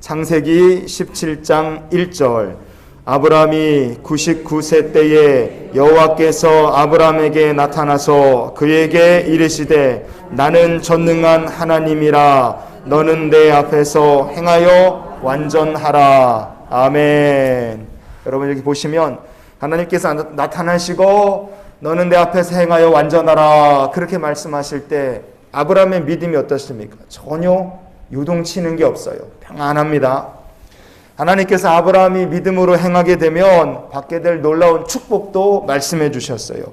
창세기 17장 1절. 아브라함이 99세 때에 여호와께서 아브라함에게 나타나서 그에게 이르시되 나는 전능한 하나님이라. 너는 내 앞에서 행하여 완전하라. 아멘. 여러분 여기 보시면 하나님께서 나- 나타나시고 너는 내 앞에서 행하여 완전하라. 그렇게 말씀하실 때 아브라함의 믿음이 어떻습니까? 전혀 요동치는 게 없어요. 평안합니다. 하나님께서 아브라함이 믿음으로 행하게 되면 받게 될 놀라운 축복도 말씀해 주셨어요.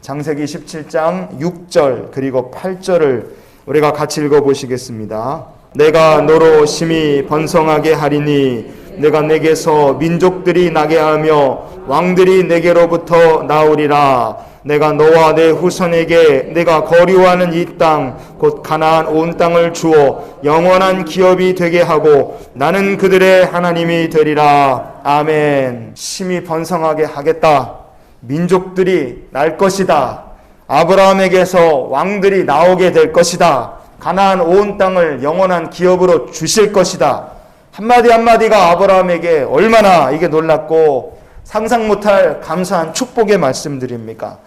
장세기 17장 6절 그리고 8절을 우리가 같이 읽어 보시겠습니다. 내가 너로 심히 번성하게 하리니 내가 내게서 민족들이 나게 하며 왕들이 내게로부터 나오리라 내가 너와 내 후손에게 내가 거류하는 이 땅 곧 가나안 온 땅을 주어 영원한 기업이 되게 하고 나는 그들의 하나님이 되리라. 아멘. 심히 번성하게 하겠다. 민족들이 날 것이다. 아브라함에게서 왕들이 나오게 될 것이다. 가나안 온 땅을 영원한 기업으로 주실 것이다. 한마디 한마디가 아브라함에게 얼마나 이게 놀랍고 상상 못할 감사한 축복의 말씀들입니까?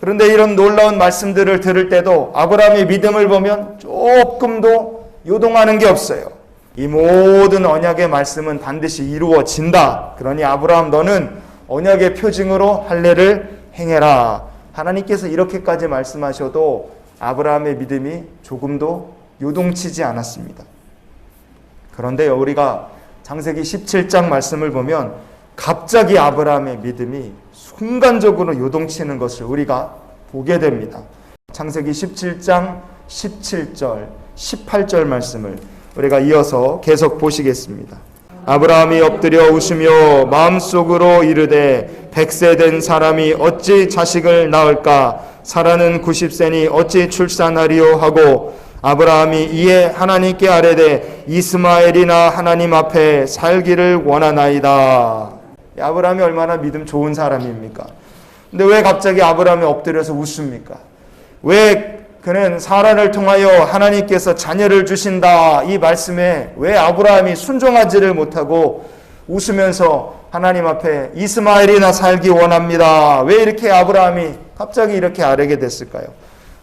그런데 이런 놀라운 말씀들을 들을 때도 아브라함의 믿음을 보면 조금도 요동하는 게 없어요. 이 모든 언약의 말씀은 반드시 이루어진다. 그러니 아브라함 너는 언약의 표징으로 할례를 행해라. 하나님께서 이렇게까지 말씀하셔도 아브라함의 믿음이 조금도 요동치지 않았습니다. 그런데 우리가 장세기 17장 말씀을 보면 갑자기 아브라함의 믿음이 순간적으로 요동치는 것을 우리가 보게 됩니다. 창세기 17장 17절, 18절 말씀을 우리가 이어서 계속 보시겠습니다. 아브라함이 엎드려 웃으며 마음속으로 이르되 백세 된 사람이 어찌 자식을 낳을까 사라는 90세니 어찌 출산하리요 하고 아브라함이 이에 하나님께 아뢰되 이스마엘이나 하나님 앞에 살기를 원하나이다. 이 아브라함이 얼마나 믿음 좋은 사람입니까? 근데 왜 갑자기 아브라함이 엎드려서 웃습니까? 왜 그는 사라를 통하여 하나님께서 자녀를 주신다 이 말씀에 왜 아브라함이 순종하지를 못하고 웃으면서 하나님 앞에 이스마엘이나 살기 원합니다. 왜 이렇게 아브라함이 갑자기 이렇게 아뢰게 됐을까요?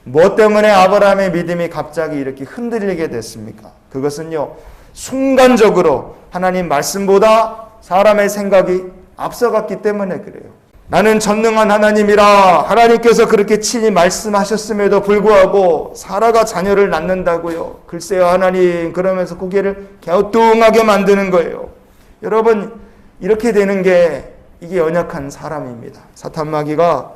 뭐 때문에 아브라함의 믿음이 갑자기 이렇게 흔들리게 됐습니까? 그것은요, 순간적으로 하나님 말씀보다 사람의 생각이 앞서갔기 때문에 그래요. 나는 전능한 하나님이라 하나님께서 그렇게 친히 말씀하셨음에도 불구하고 사라가 자녀를 낳는다고요. 글쎄요, 하나님 그러면서 고개를 갸우뚱하게 만드는 거예요. 여러분 이렇게 되는 게 이게 연약한 사람입니다. 사탄 마귀가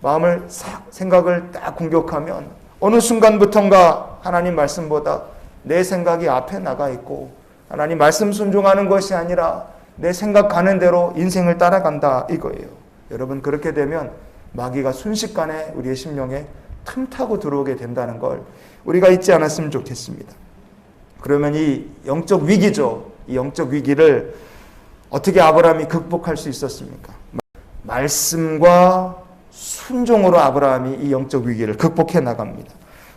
마음을 싹 생각을 딱 공격하면 어느 순간부턴가 하나님 말씀보다 내 생각이 앞에 나가 있고 하나님 말씀 순종하는 것이 아니라 내 생각 가는 대로 인생을 따라간다 이거예요. 여러분 그렇게 되면 마귀가 순식간에 우리의 심령에 틈타고 들어오게 된다는 걸 우리가 잊지 않았으면 좋겠습니다. 그러면 이 영적 위기죠. 이 영적 위기를 어떻게 아브라함이 극복할 수 있었습니까? 말씀과 순종으로 아브라함이 이 영적 위기를 극복해 나갑니다.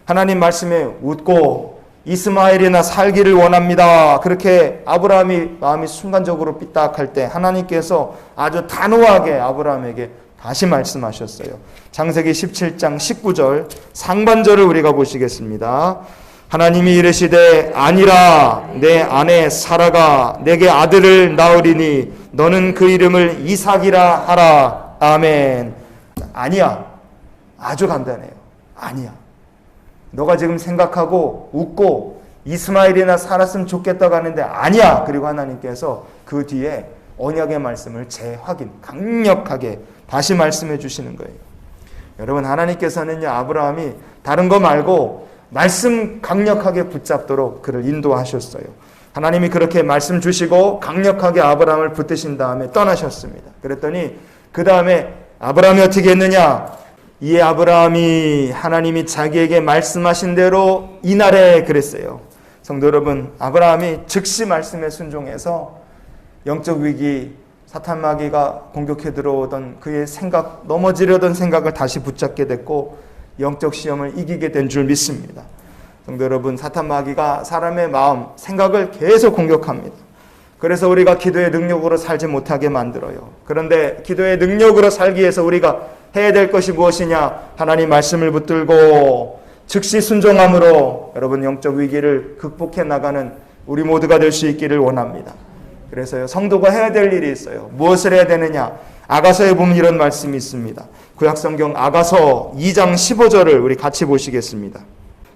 하나님 말씀에 웃고 이스마엘이나 살기를 원합니다. 그렇게 아브라함이 마음이 순간적으로 삐딱할 때 하나님께서 아주 단호하게 아브라함에게 다시 말씀하셨어요. 장세기 17장 19절 상반절을 우리가 보시겠습니다. 하나님이 이르시되 아니라 내 아내 사라가 내게 아들을 낳으리니 너는 그 이름을 이삭이라 하라. 아멘. 아니야. 아주 간단해요. 아니야. 너가 지금 생각하고 웃고 이스마엘이나 살았으면 좋겠다고 하는데 아니야. 그리고 하나님께서 그 뒤에 언약의 말씀을 재확인, 강력하게 다시 말씀해 주시는 거예요. 여러분 하나님께서는요 아브라함이 다른 거 말고 말씀 강력하게 붙잡도록 그를 인도하셨어요. 하나님이 그렇게 말씀 주시고 강력하게 아브라함을 붙드신 다음에 떠나셨습니다. 그랬더니 그 다음에 아브라함이 어떻게 했느냐? 이에 아브라함이 하나님이 자기에게 말씀하신 대로 이날에 그랬어요. 성도 여러분, 아브라함이 즉시 말씀에 순종해서 영적 위기, 사탄 마귀가 공격해 들어오던 그의 생각, 넘어지려던 생각을 다시 붙잡게 됐고 영적 시험을 이기게 된 줄 믿습니다. 성도 여러분, 사탄 마귀가 사람의 마음, 생각을 계속 공격합니다. 그래서 우리가 기도의 능력으로 살지 못하게 만들어요. 그런데 기도의 능력으로 살기 위해서 우리가 해야 될 것이 무엇이냐? 하나님 말씀을 붙들고 즉시 순종함으로 여러분 영적 위기를 극복해 나가는 우리 모두가 될 수 있기를 원합니다. 그래서요 성도가 해야 될 일이 있어요. 무엇을 해야 되느냐? 아가서에 보면 이런 말씀이 있습니다. 구약성경 아가서 2장 15절을 우리 같이 보시겠습니다.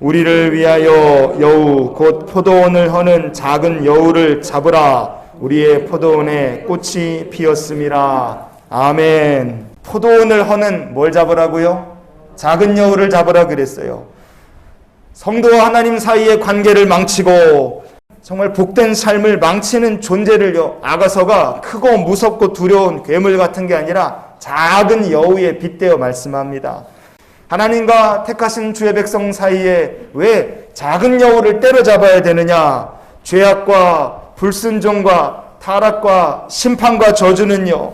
우리를 위하여 여우 곧 포도원을 허는 작은 여우를 잡으라. 우리의 포도원에 꽃이 피었음이라 아멘. 포도원을 허는 뭘 잡으라고요? 작은 여우를 잡으라 그랬어요. 성도와 하나님 사이의 관계를 망치고 정말 복된 삶을 망치는 존재를요 아가서가 크고 무섭고 두려운 괴물 같은 게 아니라 작은 여우에 빗대어 말씀합니다 하나님과 택하신 주의 백성 사이에 왜 작은 여우를 때려잡아야 되느냐? 죄악과 불순종과 타락과 심판과 저주는요.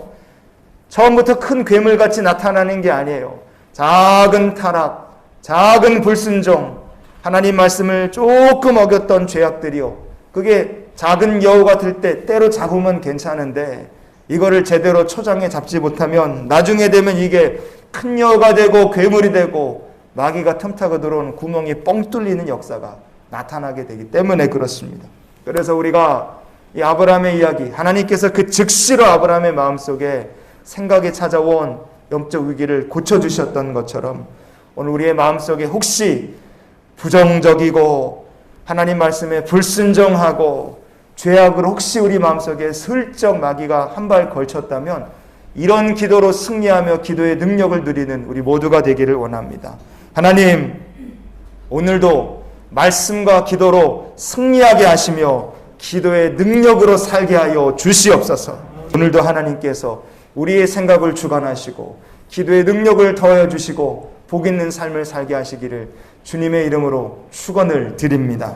처음부터 큰 괴물같이 나타나는 게 아니에요. 작은 타락, 작은 불순종, 하나님 말씀을 조금 어겼던 죄악들이요. 그게 작은 여우 같을 때 때로 잡으면 괜찮은데 이거를 제대로 초장에 잡지 못하면 나중에 되면 이게 큰 여우가 되고 괴물이 되고 마귀가 틈타고 들어오는 구멍이 뻥 뚫리는 역사가 나타나게 되기 때문에 그렇습니다. 그래서 우리가 이 아브라함의 이야기, 하나님께서 그 즉시로 아브라함의 마음속에 생각이 찾아온 영적 위기를 고쳐주셨던 것처럼 오늘 우리의 마음속에 혹시 부정적이고 하나님 말씀에 불순종하고 죄악을 혹시 우리 마음속에 슬쩍 마귀가 한 발 걸쳤다면 이런 기도로 승리하며 기도의 능력을 누리는 우리 모두가 되기를 원합니다. 하나님, 오늘도 말씀과 기도로 승리하게 하시며 기도의 능력으로 살게 하여 주시옵소서. 오늘도 하나님께서 우리의 생각을 주관하시고 기도의 능력을 더하여 주시고 복 있는 삶을 살게 하시기를 주님의 이름으로 축원을 드립니다.